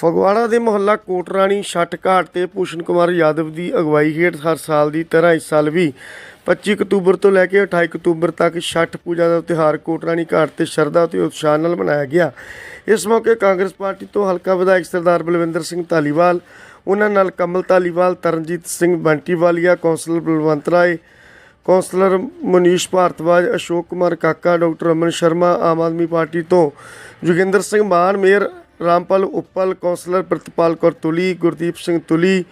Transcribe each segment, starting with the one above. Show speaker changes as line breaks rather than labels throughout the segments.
ਫਗਵਾੜਾ ਦੇ ਮੁਹੱਲਾ ਕੋਟਰਾਣੀ ਛੱਟ ਘਾਟ ਤੇ ਭੂਸ਼ਣ ਕੁਮਾਰ ਯਾਦਵ ਦੀ ਅਗਵਾਈ ਹੇਠ ਹਰ ਸਾਲ ਦੀ ਤਰ੍ਹਾਂ ਇਸ ਸਾਲ ਵੀ 25 ਅਕਤੂਬਰ ਤੋਂ ਲੈ ਕੇ 28 ਅਕਤੂਬਰ ਤੱਕ ਛੱਠ ਪੂਜਾ ਦਾ ਤਿਉਹਾਰ ਕੋਟਰਾਣੀ ਘਾਟ ਤੇ ਸ਼ਰਧਾ ਤੇ ਉਤਸ਼ਾਹ ਨਾਲ ਮਨਾਇਆ ਗਿਆ। ਇਸ ਮੌਕੇ ਕਾਂਗਰਸ ਪਾਰਟੀ ਤੋਂ ਹਲਕਾ ਵਿਧਾਇਕ ਸਰਦਾਰ ਬਲਵਿੰਦਰ ਸਿੰਘ ਧਾਲੀਵਾਲ, ਉਹਨਾਂ ਨਾਲ Kamal Dhaliwal, Taranjit Singh Bantiwalia, councillor Balwant Rai, councillor Manish Bhardwaj, Ashok Kumar Kaka, doctor Aman Sharma, Aam Aadmi party ਤੋਂ ਜੋਗਿੰਦਰ ਸਿੰਘ ਮਾਨ, ਮੇਅਰ ਰਾਮਪਾਲ ਉਪਲ ਕੌਂਸਲਰ ਪ੍ਰਿਤਪਾਲ ਕੌਰ ਤੁਲੀ ਗੁਰਦੀਪ ਸਿੰਘ ਤੁਲੀ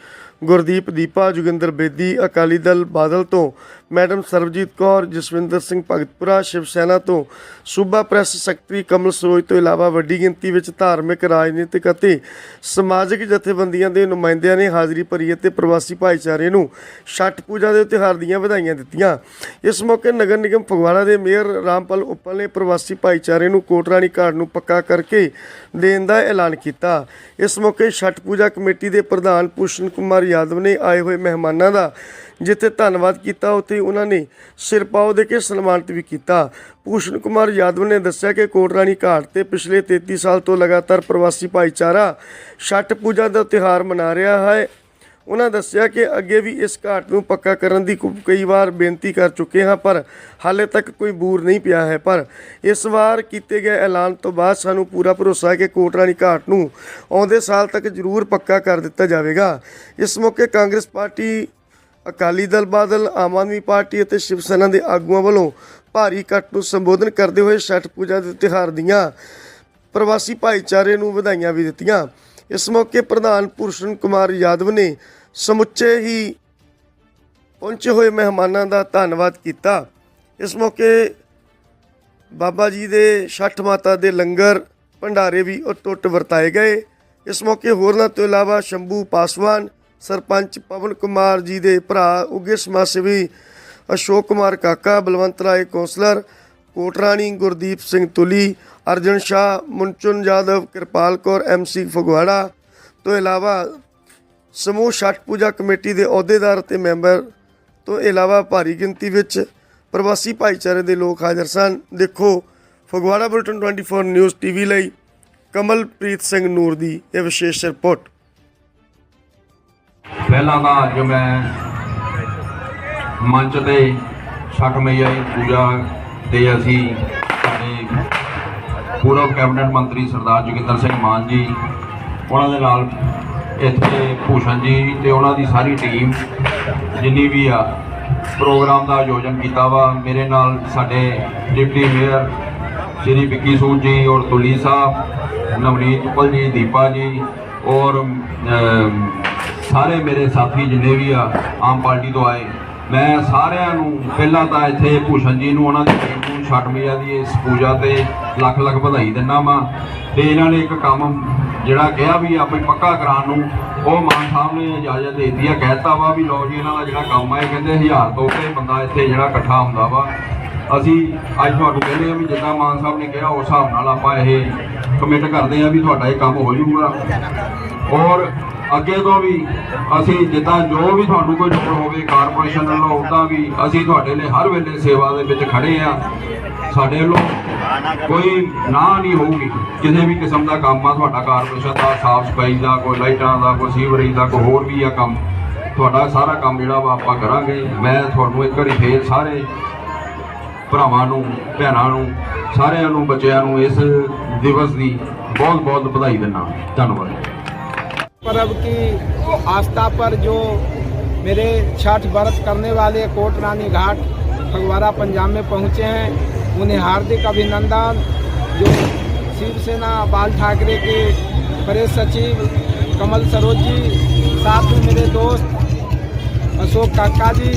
ਗੁਰਦੀਪ ਦੀਪਾ, ਜੋਗਿੰਦਰ ਬੇਦੀ, ਅਕਾਲੀ ਦਲ ਬਾਦਲ ਤੋਂ ਮੈਡਮ ਸਰਬਜੀਤ ਕੌਰ, ਜਸਵਿੰਦਰ ਸਿੰਘ ਭਗਤਪੁਰਾ, ਸ਼ਿਵ ਸੈਨਾ ਤੋਂ ਸੂਬਾ ਪ੍ਰੈਸ ਸੈਕਟਰੀ ਕਮਲ ਸਰੋਜ ਤੋਂ ਇਲਾਵਾ ਵੱਡੀ ਗਿਣਤੀ ਵਿੱਚ ਧਾਰਮਿਕ, ਰਾਜਨੀਤਿਕ ਅਤੇ ਸਮਾਜਿਕ ਜਥੇਬੰਦੀਆਂ ਦੇ ਨੁਮਾਇੰਦਿਆਂ ਨੇ ਹਾਜ਼ਰੀ ਭਰੀ ਅਤੇ ਪ੍ਰਵਾਸੀ ਭਾਈਚਾਰੇ ਨੂੰ ਛਠ ਪੂਜਾ ਦੇ ਤਿਉਹਾਰ ਦੀਆਂ ਵਧਾਈਆਂ ਦਿੱਤੀਆਂ। ਇਸ ਮੌਕੇ ਨਗਰ ਨਿਗਮ ਫਗਵਾੜਾ ਦੇ ਮੇਅਰ ਰਾਮਪਾਲ ਉੱਪਲ ਨੇ ਪ੍ਰਵਾਸੀ ਭਾਈਚਾਰੇ ਨੂੰ ਕੋਟਰਾਣੀ ਘਾਟ ਨੂੰ ਪੱਕਾ ਕਰਕੇ ਦੇਣ ਦਾ ਐਲਾਨ ਕੀਤਾ। ਇਸ ਮੌਕੇ ਛਠ ਪੂਜਾ ਕਮੇਟੀ ਦੇ ਪ੍ਰਧਾਨ ਭੂਸ਼ਣ ਕੁਮਾਰ ਯਾਦਵ ਨੇ ਆਏ ਹੋਏ ਮਹਿਮਾਨਾਂ ਦਾ, ਜਿੱਥੇ ਧੰਨਵਾਦ ਕੀਤਾ, ਉੱਥੇ ਉਹਨਾਂ ਨੇ ਸਿਰਪਾਓ ਦੇ ਕੇ ਸਨਮਾਨਿਤ ਵੀ ਕੀਤਾ। ਭੂਸ਼ਣ ਕੁਮਾਰ ਯਾਦਵ ਨੇ ਦੱਸਿਆ ਕਿ ਕੋਟਰਾਣੀ ਘਾਟ ਤੇ ਪਿਛਲੇ 33 ਸਾਲ ਤੋਂ ਲਗਾਤਾਰ ਪ੍ਰਵਾਸੀ ਭਾਈਚਾਰਾ ਛਠ ਪੂਜਾ ਦਾ ਤਿਉਹਾਰ ਮਨਾ ਰਿਹਾ ਹੈ। ਉਹਨਾਂ ਦੱਸਿਆ ਕਿ ਅੱਗੇ ਵੀ ਇਸ ਘਾਟ ਨੂੰ ਪੱਕਾ ਕਰਨ ਦੀ ਕੁ- ਕਈ ਵਾਰ ਬੇਨਤੀ ਕਰ ਚੁੱਕੇ ਹਾਂ, ਪਰ ਹਾਲੇ ਤੱਕ ਕੋਈ ਬੂਰ ਨਹੀਂ ਪਿਆ ਹੈ। ਪਰ ਇਸ ਵਾਰ ਕੀਤੇ ਗਏ ਐਲਾਨ ਤੋਂ ਬਾਅਦ ਸਾਨੂੰ ਪੂਰਾ ਭਰੋਸਾ ਹੈ ਕਿ ਕੋਟਰਾਣੀ ਘਾਟ ਨੂੰ ਆਉਂਦੇ ਸਾਲ ਤੱਕ ਜ਼ਰੂਰ ਪੱਕਾ ਕਰ ਦਿੱਤਾ ਜਾਵੇਗਾ। ਇਸ ਮੌਕੇ ਕਾਂਗਰਸ ਪਾਰਟੀ, ਅਕਾਲੀ ਦਲ ਬਾਦਲ, ਆਮ ਆਦਮੀ ਪਾਰਟੀ ਅਤੇ ਸ਼ਿਵ ਸੈਨਾ ਦੇ ਆਗੂਆਂ ਵੱਲੋਂ ਭਾਰੀ ਇਕੱਠ ਨੂੰ ਸੰਬੋਧਨ ਕਰਦੇ ਹੋਏ ਛਠ ਪੂਜਾ ਦੇ ਤਿਉਹਾਰ ਦੀਆਂ ਪ੍ਰਵਾਸੀ ਭਾਈਚਾਰੇ ਨੂੰ ਵਧਾਈਆਂ ਵੀ ਦਿੱਤੀਆਂ। ਇਸ ਮੌਕੇ ਪ੍ਰਧਾਨ ਭੂਸ਼ਣ ਕੁਮਾਰ ਯਾਦਵ ਨੇ ਸਮੁੱਚੇ ਹੀ ਪਹੁੰਚੇ ਹੋਏ ਮਹਿਮਾਨਾਂ ਦਾ ਧੰਨਵਾਦ ਕੀਤਾ। ਇਸ ਮੌਕੇ ਬਾਬਾ ਜੀ ਦੇ ਛੱਠ ਮਾਤਾ ਦੇ ਲੰਗਰ, ਭੰਡਾਰੇ ਵੀ ਅਟੁੱਟ ਵਰਤਾਏ ਗਏ। ਇਸ ਮੌਕੇ ਹੋਰਨਾਂ ਤੋਂ ਇਲਾਵਾ ਸ਼ੰਭੂ ਪਾਸਵਾਨ, ਸਰਪੰਚ ਪਵਨ ਕੁਮਾਰ ਜੀ ਦੇ ਭਰਾ ਉੱਗੇ ਸਮਾਜ ਸੇਵੀ ਅਸ਼ੋਕ ਕੁਮਾਰ ਕਾਕਾ, ਬਲਵੰਤ ਰਾਏ ਕੌਂਸਲਰ ਕੋਟਰਾਣੀ ਗੁਰਦੀਪ ਸਿੰਘ ਤੁਲੀ, ਅਰਜਨ ਸ਼ਾਹ, ਮੁਨਚੁਨ ਯਾਦਵ ਕਿਰਪਾਲ ਕੌਰ ਐਮਸੀ ਫਗਵਾੜਾ। ਤੋਂ ਇਲਾਵਾ ਸਮੂਹ ਛਠ ਪੂਜਾ ਕਮੇਟੀ ਦੇ ਅਹੁਦੇਦਾਰ ਅਤੇ ਮੈਂਬਰ। ਤੋਂ ਇਲਾਵਾ ਭਾਰੀ ਗਿਣਤੀ ਵਿੱਚ ਪ੍ਰਵਾਸੀ ਭਾਈਚਾਰੇ ਦੇ ਲੋਕ ਹਾਜ਼ਰ ਸਨ। ਦੇਖੋ, ਫਗਵਾੜਾ ਬੁਲਟਨ 24 ਨਿਊਜ਼ ਟੀਵੀ ਲਈ ਕਮਲਪ੍ਰੀਤ ਸਿੰਘ ਨੂਰ ਦੀ ਇਹ ਵਿਸ਼ੇਸ਼ ਰਿਪੋਰਟ।
ਪਹਿਲਾਂ ਤਾਂ ਅੱਜ ਮੈਂ ਮੰਚ ਤੇ ਛਠ ਮਈਆ ਦੀ ਪੂਜਾ ਤੇ ਅਸੀਂ ਸਾਡੇ ਪੂਰਵ ਕੈਬਨਿਟ ਮੰਤਰੀ ਸਰਦਾਰ ਜੋਗਿੰਦਰ ਸਿੰਘ ਮਾਨ ਜੀ, ਉਹਨਾਂ ਦੇ ਨਾਲ ਇੱਥੇ ਭੂਸ਼ਣ ਜੀ ਤੇ ਉਹਨਾਂ ਦੀ ਸਾਰੀ ਟੀਮ ਜਿੰਨੀ ਵੀ ਆ, ਪ੍ਰੋਗਰਾਮ ਦਾ ਆਯੋਜਨ ਕੀਤਾ ਵਾ। ਮੇਰੇ ਨਾਲ ਸਾਡੇ ਡਿਪਟੀ ਮੇਅਰ ਸ਼੍ਰੀ ਵਿੱਕੀ ਸੂਦ ਜੀ ਔਰ ਤੁਲੀ ਸਾਹਿਬ, ਨਵਨੀਤ ਉਪਲ ਜੀ, ਦੀਪਾ ਜੀ ਔਰ ਸਾਰੇ ਮੇਰੇ ਸਾਥੀ ਜਿੰਨੇ ਵੀ ਆ, ਆਮ ਪਾਰਟੀ ਤੋਂ ਆਏ ਮੈਂ ਸਾਰਿਆਂ ਨੂੰ ਪਹਿਲਾਂ ਤਾਂ ਇੱਥੇ ਭੂਸ਼ਣ ਜੀ ਨੂੰ ਉਹਨਾਂ ਦੀ ਟੀਮ ਨੂੰ ਛੱਡ ਮਈਆ ਦੀ ਇਸ ਪੂਜਾ ਤੇ ਲੱਖ ਲੱਖ ਵਧਾਈ ਦਿੰਦਾ ਵਾਂ। ਤੇ ਇਹਨਾਂ ਨੇ ਇੱਕ ਕੰਮ ਜਿਹੜਾ ਕਿਹਾ ਵੀ ਆਪੇ ਪੱਕਾ ਕਰਾਉਣ ਨੂੰ, ਉਹ ਮਾਨ ਸਾਹਿਬ ਨੇ ਇਜਾਜ਼ਤ ਦੇ ਦਿੱਤੀ ਆ, ਕਹਿਤਾ ਵਾ ਵੀ ਲਓ ਜੀ, ਇਹਨਾਂ ਦਾ ਜਿਹੜਾ ਕੰਮ ਆ, ਇਹ ਕਹਿੰਦੇ 1000 ਤੋਂ ਉੱਤੇ ਬੰਦਾ ਇੱਥੇ ਜਿਹੜਾ ਇਕੱਠਾ ਹੁੰਦਾ ਵਾ। ਅਸੀਂ ਅੱਜ ਤੁਹਾਨੂੰ ਕਹਿੰਦੇ ਆ ਵੀ ਜਿੱਦਾਂ ਮਾਨ ਸਾਹਿਬ ਨੇ ਕਿਹਾ, ਉਸ ਹਿਸਾਬ ਨਾਲ ਆਪਾਂ ਇਹ ਕਮਿਟ ਕਰਦੇ ਆ ਵੀ ਤੁਹਾਡਾ ਇਹ ਕੰਮ ਹੋ ਜਾਊਗਾ। ਔਰ ਅੱਗੇ ਤੋਂ ਵੀ ਅਸੀਂ ਜਿੱਦਾਂ ਜੋ ਵੀ ਤੁਹਾਨੂੰ ਕੋਈ ਲੋੜ ਹੋਵੇ, ਕਾਰਪੋਰੇਸ਼ਨ ਵੱਲੋਂ ਉਦਾਂ ਵੀ ਅਸੀਂ ਤੁਹਾਡੇ ਲਈ ਹਰ ਵੇਲੇ ਸੇਵਾ ਦੇ ਵਿੱਚ ਖੜੇ ਆ। ਸਾਡੇ ਵੱਲੋਂ ਕੋਈ ਨਾ ਨਹੀਂ ਹੋਊਗੀ। ਕਿਸੇ ਵੀ ਕਿਸਮ ਦਾ ਕੰਮ ਆ, ਤੁਹਾਡਾ ਕਾਰਪੋਰੇਸ਼ਨ ਦਾ, ਸਾਫ਼ ਸਫ਼ਾਈ ਦਾ, ਕੋਈ ਲਾਈਟਾਂ ਦਾ, ਕੋਈ ਸੀਵਰੇਜ ਦਾ, ਕੋਈ ਹੋਰ ਵੀ ਆ ਕੰਮ। ਤੁਹਾਡਾ ਸਾਰਾ ਕੰਮ ਜਿਹੜਾ ਵਾ ਆਪਾਂ ਕਰਾਂਗੇ। ਮੈਂ ਤੁਹਾਨੂੰ ਇੱਕ ਵਾਰੀ ਫੇਰ ਸਾਰੇ ਭਰਾਵਾਂ ਨੂੰ, ਭੈਣਾਂ ਨੂੰ, ਸਾਰਿਆਂ ਨੂੰ, ਬੱਚਿਆਂ ਨੂੰ ਇਸ ਦਿਵਸ ਦੀ ਬਹੁਤ ਬਹੁਤ ਵਧਾਈ ਦਿੰਦਾ। ਧੰਨਵਾਦ।
पर्व की आस्था पर जो मेरे छठ व्रत करने वाले कोट रानी घाट फगवाड़ा पंजाब में पहुँचे हैं, उन्हें हार्दिक अभिनंदन, जो शिवसेना बाल ठाकरे के प्रेस सचिव कमल सरोज जी साथ में मेरे दोस्त अशोक काका जी,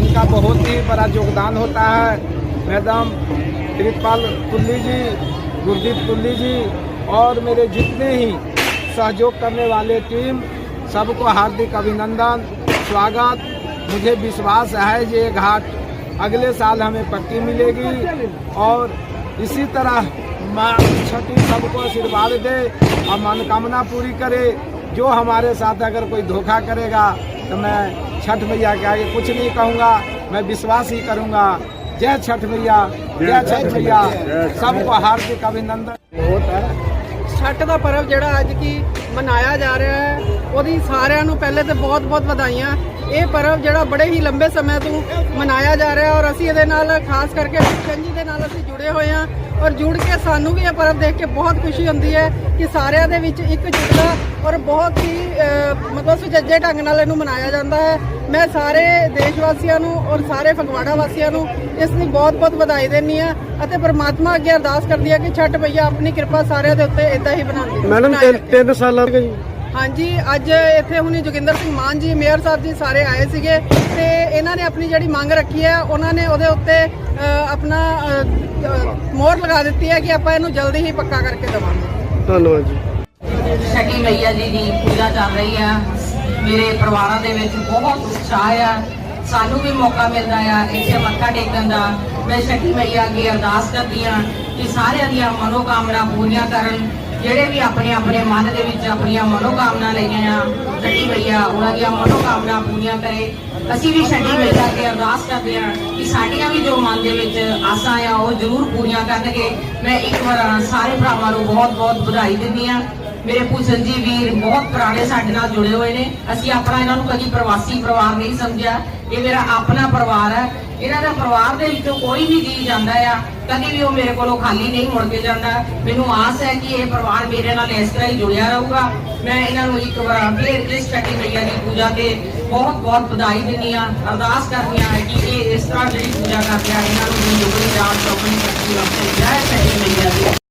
इनका बहुत ही बड़ा योगदान होता है। मैडम कृपाल तुल्ली जी, गुरदीप तुल्ली जी और मेरे जितने ही सहयोग करने वाले टीम, सबको हार्दिक अभिनंदन, स्वागत। मुझे विश्वास है ये घाट अगले साल हमें पक्की मिलेगी और इसी तरह माँ छठी सबको आशीर्वाद दे और मनोकामना पूरी करे। जो हमारे साथ अगर कोई धोखा करेगा तो मैं छठ मैया के आगे कुछ नहीं कहूँगा, मैं विश्वास ही करूँगा। जय छठ मैया, जय छठ मैया। सबको हार्दिक अभिनंदन। बहुत है।
ਛੱਟ ਦਾ ਪਰਵ ਜਿਹੜਾ ਅੱਜ ਕੀ ਮਨਾਇਆ ਜਾ ਰਿਹਾ ਹੈ, ਉਹਦੀ ਸਾਰਿਆਂ ਨੂੰ ਪਹਿਲੇ ਤੇ ਬਹੁਤ-ਬਹੁਤ ਵਧਾਈਆਂ। ਇਹ ਪਰਵ ਜਿਹੜਾ ਬੜੇ ਹੀ ਲੰਬੇ ਸਮੇਂ ਤੋਂ ਮਨਾਇਆ ਜਾ ਰਿਹਾ ਔਰ ਅਸੀਂ ਇਹਦੇ ਨਾਲ ਖਾਸ ਕਰਕੇ ਕ੍ਰਿਸ਼ਨ ਜੀ ਦੇ ਨਾਲ ਅਸੀਂ ਜੁੜੇ ਹੋਏ ਹਾਂ ਔਰ ਜੁੜ ਕੇ ਸਾਨੂੰ ਵੀ ਇਹ ਪਰਵ ਦੇਖ ਕੇ ਬਹੁਤ ਖੁਸ਼ੀ ਹੁੰਦੀ ਹੈ ਕਿ ਸਾਰਿਆਂ ਦੇ ਵਿੱਚ ਇੱਕ ਜੁਟਦਾ ਔਰ ਬਹੁਤ ਹੀ ਮਤਲਬ ਸੁਚੱਜੇ ਢੰਗ ਨਾਲ ਇਹਨੂੰ ਮਨਾਇਆ ਜਾਂਦਾ ਹੈ। ਮੈਂ ਸਾਰੇ ਦੇਸ਼ ਵਾਸੀਆਂ ਨੂੰ ਔਰ ਸਾਰੇ ਫਗਵਾੜਾ ਵਾਸੀਆਂ ਨੂੰ ਇਸ ਦੀ ਬਹੁਤ-ਬਹੁਤ ਵਧਾਈ ਦਿੰਦੀ ਹਾਂ ਅਤੇ ਪ੍ਰਮਾਤਮਾ ਅੱਗੇ ਅਰਦਾਸ ਕਰਦੀ ਹਾਂ ਕਿ ਛੱਟ ਭਈਆ ਆਪਣੀ ਕਿਰਪਾ ਸਾਰਿਆਂ ਦੇ ਉੱਤੇ ਇਦਾਂ ਹੀ ਬਣਾਉਂਦੀ
ਮੈਡਮ
ਬਣਾਈ
ਤਿੰਨ
ਰੱਖੇ।
ਤਿੰਨ ਸਾਲਾਂ ਦਾ ਜੀ।
ਹਾਂਜੀ ਅੱਜ ਇੱਥੇ ਹੁਣੀ ਜੋਗਿੰਦਰ ਸਿੰਘ ਮਾਨ ਜੀ ਮੇਅਰ ਸਾਹਿਬ ਜੀ ਸਾਰੇ ਆਏ ਸੀਗੇ ਤੇ ਇਹਨਾਂ ਨੇ ਆਪਣੀ ਜਿਹੜੀ ਮੰਗ ਰੱਖੀ ਹੈ ਉਹਨਾਂ ਨੇ ਉਹਦੇ ਉੱਤੇ ਆਪਣਾ ਮੋਹਰ ਲਗਾ ਦਿੱਤੀ ਹੈ ਕਿ ਆਪਾਂ ਇਹਨੂੰ ਜਲਦੀ ਹੀ ਪੱਕਾ ਕਰਕੇ ਦੇਵਾਂਗੇ।
ਧੰਨਵਾਦ ਜੀ।
ਛठी ਮਈਆ ਜੀ ਦੀ ਪੂਜਾ ਚੱਲ ਰਹੀ ਆ। ਮੇਰੇ ਪਰਿਵਾਰਾਂ ਦੇ ਵਿੱਚ ਬਹੁਤ ਉਤਸ਼ਾਹ ਆ। ਸਾਨੂੰ ਵੀ ਮੌਕਾ ਮਿਲਦਾ ਆ ਇੱਥੇ ਮੱਥਾ ਟੇਕਣ ਦਾ। ਮੈਂ ਛठी ਮਈਆ ਅੱਗੇ ਅਰਦਾਸ ਕਰਦੀ ਆ ਕਿ ਸਾਰਿਆਂ ਦੀਆਂ ਮਨੋਕਾਮਨਾ ਪੂਰੀਆਂ ਕਰਨ। ਜਿਹੜੇ ਵੀ ਆਪਣੇ ਆਪਣੇ ਮਨ ਦੇ ਵਿੱਚ ਆਪਣੀਆਂ ਮਨੋਕਾਮਨਾ ਲਈਆਂ ਆ ਛठी ਮਈਆ ਉਹਨਾਂ ਦੀਆਂ ਮਨੋਕਾਮਨਾ ਪੂਰੀਆਂ ਕਰੇ। ਅਸੀਂ ਵੀ ਛठी ਮਈਆ ਅੱਗੇ ਅਰਦਾਸ ਕਰਦੇ ਆ ਕਿ ਸਾਡੀਆਂ ਵੀ ਜੋ ਮਨ ਦੇ ਵਿੱਚ ਆਸਾਂ ਆ, ਉਹ ਜ਼ਰੂਰ ਪੂਰੀਆਂ ਕਰਨਗੇ। ਮੈਂ ਇੱਕ ਵਾਰ ਸਾਰੇ ਭਰਾਵਾਂ ਨੂੰ ਬਹੁਤ ਬਹੁਤ ਵਧਾਈ ਦਿੰਦੀ ਆ। ਮੇਰੇ ਭੂਸ਼ਣ ਜੀ ਵੀਰ ਬਹੁਤ ਪੁਰਾਣੇ ਸਾਡੇ ਨਾਲ ਜੁੜੇ ਹੋਏ ਨੇ। ਅਸੀਂ ਆਪਣਾ ਇਹਨਾਂ ਨੂੰ ਕਦੀ ਪ੍ਰਵਾਸੀ ਪਰਿਵਾਰ ਨਹੀਂ ਸਮਝਿਆ। ਇਹ ਮੇਰਾ ਆਪਣਾ ਪਰਿਵਾਰ ਹੈ ਇਹਨਾਂ ਦਾ ਪਰਿਵਾਰ ਦੇ ਵਿੱਚੋਂ ਕੋਈ ਵੀ ਜੀ ਜਾਂਦਾ ਆ, ਕਦੀ ਵੀ ਉਹ ਮੇਰੇ ਕੋਲੋਂ ਖਾਲੀ ਨਹੀਂ ਮੁੜ ਕੇ ਜਾਂਦਾ। ਮੈਨੂੰ ਆਸ ਹੈ ਕਿ ਇਹ ਪਰਿਵਾਰ ਮੇਰੇ ਨਾਲ ਇਸ ਤਰ੍ਹਾਂ ਹੀ ਜੁੜਿਆ ਰਹੂਗਾ। ਮੈਂ ਇਹਨਾਂ ਨੂੰ ਇੱਕ ਵਾਰ ਫੇਰ ਇਸ ਛੱਟੀ ਮਈਆ ਦੀ ਪੂਜਾ ਤੇ ਬਹੁਤ ਬਹੁਤ ਵਧਾਈ ਦਿੰਦੀ ਆ ਅਰਦਾਸ ਕਰਦੀ ਆ ਕਿ ਇਹ ਇਸ ਤਰ੍ਹਾਂ ਜਿਹੜੀ ਪੂਜਾ ਕਰਦੇ ਆ ਇਹਨਾਂ ਨੂੰ ਜਿੰਦਗੀ ਰਾਤ ਚੌਕਣੀ ਸ਼ਕਤੀ ਬਖਸ਼ੇ ਜੈ ਛੱਟੀ ਮਈਆ ਦੀ।